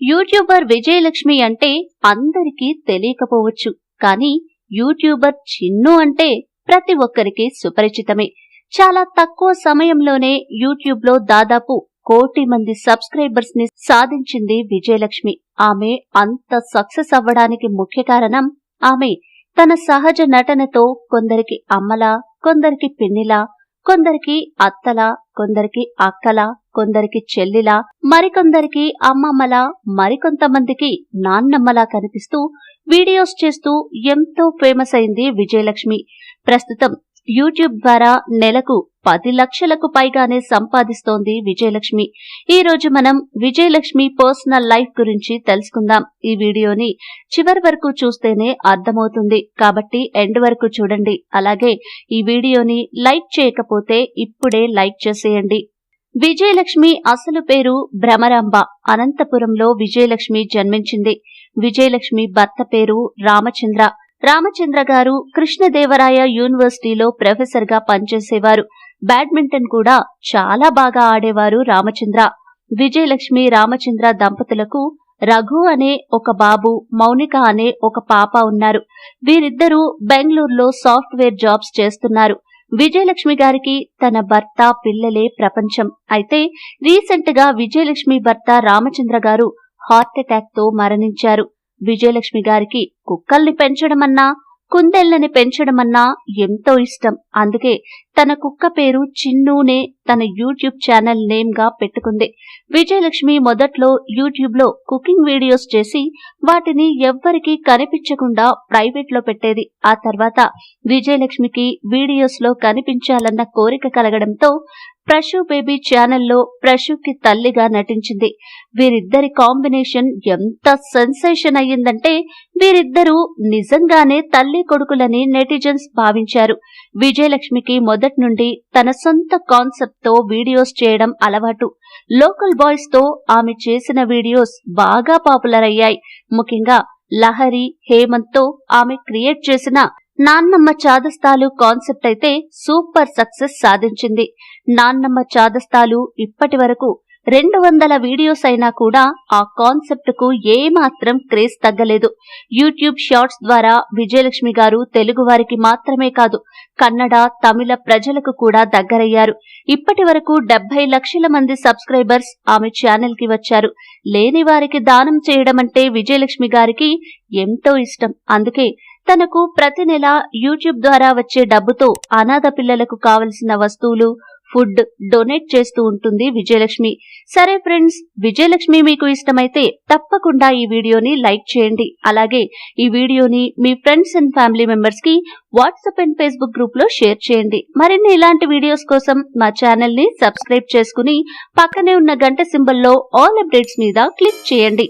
YouTuber Vijayalakshmi అంటే అందరికీ తెలియకపోవచ్చు. కానీ యూట్యూబర్ చిన్ను అంటే ప్రతి ఒక్కరికి సుపరిచితమే. చాలా తక్కువ సమయంలోనే యూట్యూబ్లో దాదాపు కోటి మంది సబ్స్క్రైబర్స్ని సాధించింది విజయలక్ష్మి. ఆమె అంత సక్సెస్ అవ్వడానికి ముఖ్య కారణం ఆమె తన సహజ నటనతో కొందరికి అమ్మలా కొందరికి పిన్నిలా కొందరికి అత్తలా కొందరికి అక్కలా కొందరికి చెల్లిలా మరికొందరికి అమ్మమ్మలా మరికొంతమందికి నాన్నమ్మలా కనిపిస్తూ వీడియోస్ చేస్తూ ఎంతో ఫేమస్ అయింది విజయలక్ష్మి. ప్రస్తుతం యూట్యూబ్ ద్వారా నెలకు పది లక్షలకు పైగానే సంపాదిస్తోంది విజయలక్ష్మి. ఈ రోజు మనం విజయలక్ష్మి పర్సనల్ లైఫ్ గురించి తెలుసుకుందాం. ఈ వీడియోని చివరి వరకు చూస్తేనే అర్థమవుతుంది. కాబట్టి ఎండ్ వరకు చూడండి. అలాగే ఈ వీడియోని లైక్ చేయకపోతే ఇప్పుడే లైక్ చేసేయండి. విజయలక్ష్మి అసలు పేరు భ్రమరాంబ. అనంతపురంలో విజయలక్ష్మి జన్మించింది. విజయలక్ష్మి భర్త పేరు రామచంద్ర. రామచంద్ర గారు కృష్ణదేవరాయ యూనివర్సిటీలో ప్రొఫెసర్గా పనిచేసేవారు. బ్యాడ్మింటన్ కూడా చాలా బాగా ఆడేవారు రామచంద్ర. విజయలక్ష్మి రామచంద్ర దంపతులకు రఘు అనే ఒక బాబు మౌనిక అనే ఒక పాప ఉన్నారు. వీరిద్దరూ బెంగళూరులో సాఫ్ట్వేర్ జాబ్స్ చేస్తున్నారు. విజయలక్ష్మి గారికి తన భర్త పిల్లలే ప్రపంచం. అయితే రీసెంట్గా విజయలక్ష్మి భర్త రామచంద్ర గారు హార్ట్ అటాక్తో మరణించారు. విజయలక్ష్మి గారికి కుక్కల్ని పెంచడమన్నా కుందేళ్ళని పెంచడమన్నా ఎంతో ఇష్టం. అందుకే తన కుక్క పేరు చిన్నూనే తన యూట్యూబ్ ఛానల్ నేమ్గా పెట్టుకుంది. విజయలక్ష్మి మొదట్లో యూట్యూబ్లో కుకింగ్ వీడియోస్ చేసి వాటిని ఎవ్వరికీ కనిపించకుండా ప్రైవేట్లో పెట్టేది. ఆ తర్వాత విజయలక్ష్మికి వీడియోస్లో కనిపించాలన్న కోరిక కలగడంతో ప్రశు బేబీ ఛానల్లో ప్రశుకి తల్లిగా నటించింది. వీరిద్దరి కాంబినేషన్ ఎంత సెన్సేషన్ అయ్యిందంటే వీరిద్దరూ నిజంగానే తల్లి కొడుకులని నెటిజన్స్ భావించారు. విజయలక్ష్మికి మొదటి నుండి తన సొంత కాన్సెప్ట్తో వీడియోస్ చేయడం అలవాటు. లోకల్ బాయ్స్తో ఆమె చేసిన వీడియోస్ బాగా పాపులర్ అయ్యాయి. ముఖ్యంగా లహరి హేమంత్తో ఆమె క్రియేట్ చేసిన నాన్నమ్మ చాదస్తాలు కాన్సెప్ట్ అయితే సూపర్ సక్సెస్ సాధించింది. నాన్నమ్మ చాదస్తాలు ఇప్పటి వరకు రెండు వందల వీడియోస్ అయినా కూడా ఆ కాన్సెప్ట్కు ఏమాత్రం క్రేజ్ తగ్గలేదు. యూట్యూబ్ షార్ట్స్ ద్వారా విజయలక్ష్మి గారు తెలుగు వారికి మాత్రమే కాదు కన్నడ తమిళ ప్రజలకు కూడా దగ్గరయ్యారు. ఇప్పటి వరకు డెబ్బై లక్షల మంది సబ్స్క్రైబర్స్ ఆమె ఛానల్కి వచ్చారు. లేని వారికి దానం చేయడం అంటే విజయలక్ష్మి గారికి ఎంతో ఇష్టం. అందుకే తనకు ప్రతి నెల యూట్యూబ్ ద్వారా వచ్చే డబ్బుతో అనాథ పిల్లలకు కావలసిన వస్తువులు ఫుడ్ డొనేట్ చేస్తూ ఉంటుంది విజయలక్ష్మి. సరే ఫ్రెండ్స్ విజయలక్ష్మి మీకు ఇష్టమైతే తప్పకుండా ఈ వీడియోని లైక్ చేయండి. అలాగే ఈ వీడియోని మీ ఫ్రెండ్స్ అండ్ ఫ్యామిలీ మెంబర్స్కి వాట్సాప్ అండ్ ఫేస్బుక్ గ్రూప్లో షేర్ చేయండి. మరిన్ని ఇలాంటి వీడియోస్ కోసం మా ఛానల్ని సబ్స్క్రైబ్ చేసుకుని పక్కనే ఉన్న గంట సింబల్లో ఆల్ అప్డేట్స్ మీద క్లిక్ చేయండి.